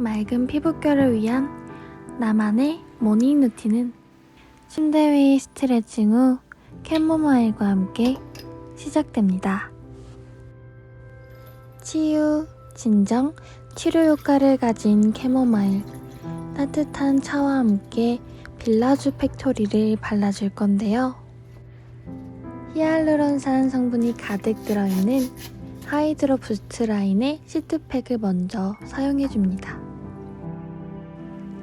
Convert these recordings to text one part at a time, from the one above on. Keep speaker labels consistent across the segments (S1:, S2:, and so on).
S1: 맑은 피부결을 위한 나만의 모닝 루틴은 침대 위 스트레칭 후 캔모마일과 함께 시작됩니다. 치유, 진정, 치료 효과를 가진 캐모마일. 따뜻한 차와 함께 빌라주 팩토리를 발라줄 건데요. 히알루론산 성분이 가득 들어있는 하이드로 부스트 라인의 시트팩을 먼저 사용해줍니다.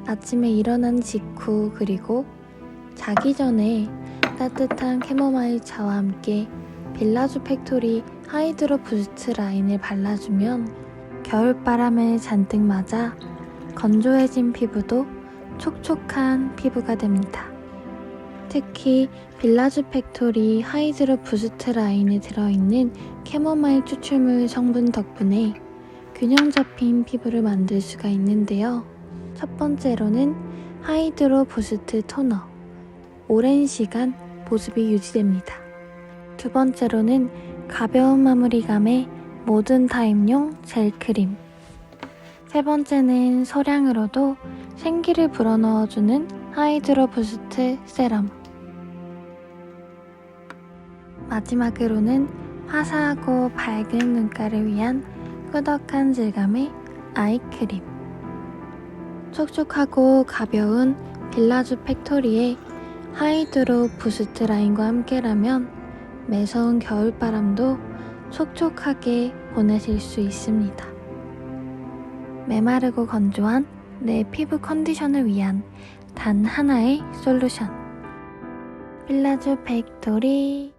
S1: 아침에 일어난 직후 그리고 자기 전에 따뜻한 캐모마일 차와 함께 빌라주 팩토리 하이드로 부스트 라인을 발라주면 겨울바람을 잔뜩 맞아 건조해진 피부도 촉촉한 피부가 됩니다. 특히 빌라주 팩토리 하이드로 부스트 라인에 들어있는 캐모마일 추출물 성분 덕분에 균형 잡힌 피부를 만들 수가 있는데요. 첫 번째로는 하이드로 부스트 토너. 오랜 시간 보습이 유지됩니다. 두 번째로는 가벼운 마무리감의 모든 타입용 젤 크림. 세 번째는 소량으로도 생기를 불어넣어주는 하이드로 부스트 세럼. 마지막으로는 화사하고 밝은 눈가를 위한 꾸덕한 질감의 아이크림. 촉촉하고 가벼운 빌라주 팩토리의 하이드로 부스트 라인과 함께라면 매서운 겨울바람도 촉촉하게 보내실 수 있습니다. 메마르고 건조한 내 피부 컨디션을 위한 단 하나의 솔루션. 빌라주 팩토리